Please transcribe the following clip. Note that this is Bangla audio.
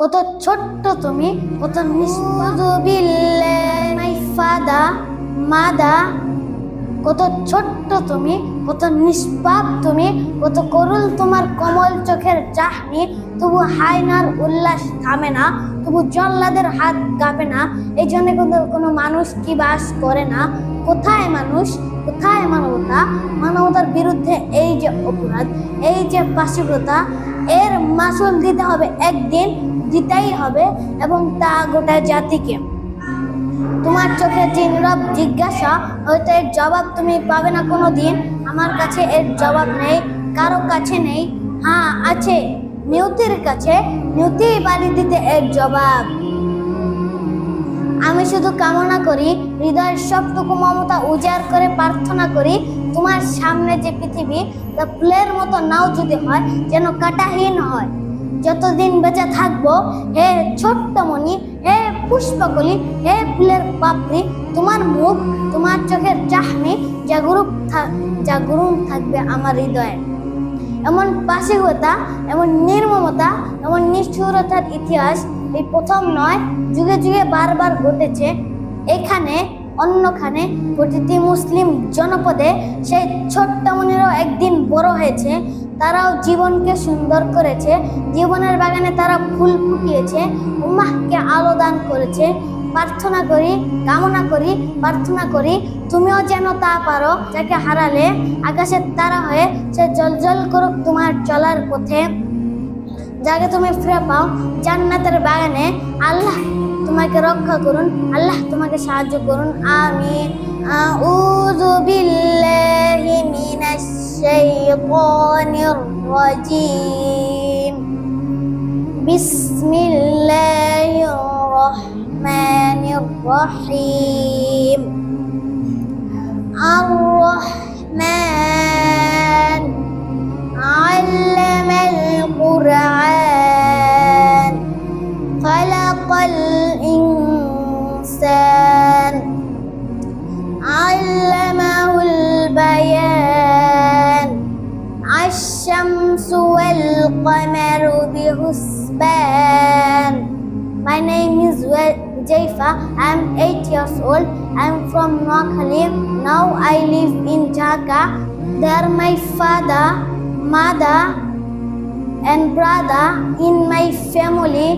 কত ছোট্ট তুমি, কত মাই ফাদা, মাদা। কত ছোট্ট তুমি, কত নিষ্পাপ তুমি, কত করুল তোমার কমল চোখের চাহনি। তবু হায়নার উল্লাস থামে না, তবু জল্লাদের হাত কাঁপে না। এই জন্য কোনো কোনো মানুষ কি বাস করে না। কোথায় মানুষ, কোথায় মানবতা? মানবতার বিরুদ্ধে এই যে অপরাধ, এই যে পাশবিকতা এর মাসুল দিতে হবে একদিন, দিতেই হবে এবং তা গোটা জাতিকে। তোমার চোখে যে জিজ্ঞাসা, হয়তো এর জবাব তুমি পাবে না কোনো দিন আমার কাছে এর জবাব নেই, কারও কাছে নেই। হ্যাঁ আছে। নিয়তির কাছে, নিয়তি বাড়ি দিতে এর জবাব। আমি শুধু কামনা করি, হৃদয়ের সবটুকু মমতা উজাড় করে প্রার্থনা করি, তোমার সামনে যে পৃথিবী তা ফুলের মতো নাও যদি হয়, যেন কাটাহীন হয়। যতদিন বেঁচে থাকব, হে ছোট্ট মণি হে পুষ্পকলি, হে ফুলের পাপড়ি, তোমার মুখ, তোমার চোখের চাহনি, জাগরুক জাগরুক থাকবে আমার হৃদয়ে। এমন পাশিকতা এমন নির্মমতা, এমন নিষ্ঠুরতার ইতিহাস এই প্রথম নয়, যুগে যুগে বারবার ঘটেছে। এখানে, অন্যখানে প্রতিটি মুসলিম জনপদে সেই ছোট্ট মনিরও একদিন বড় হয়েছে। তারাও জীবনকে সুন্দর করেছে। জীবনের বাগানে তারা ফুল ফুটিয়েছে। উম্মাহকে আলো দান করেছে। প্রার্থনা করি, কামনা করি, প্রার্থনা করি, তুমিও যেন তা পারো, যাকে হারালে আকাশের তারা হয়ে সে জল জল করুক তোমার চলার পথে। যাকে তুমি ফিরে পাও জান্নাতের বাগানে, আল্লাহ তোমাকে রক্ষা করুন, আল্লাহ তোমাকে সাহায্য করুন। আমিন। আউযু বিল্লাহি মিনাশ শাইতানির রাজিম। বিসমিল্লাহির রহমানির রহিম। خلق الإنسان علمه البيان الشمس والقمر بحسبان My name is Jaifa. I'm 8 years old. I'm from Noakhali. Now I live in Dhaka. They are my father, mother, and brother in my family.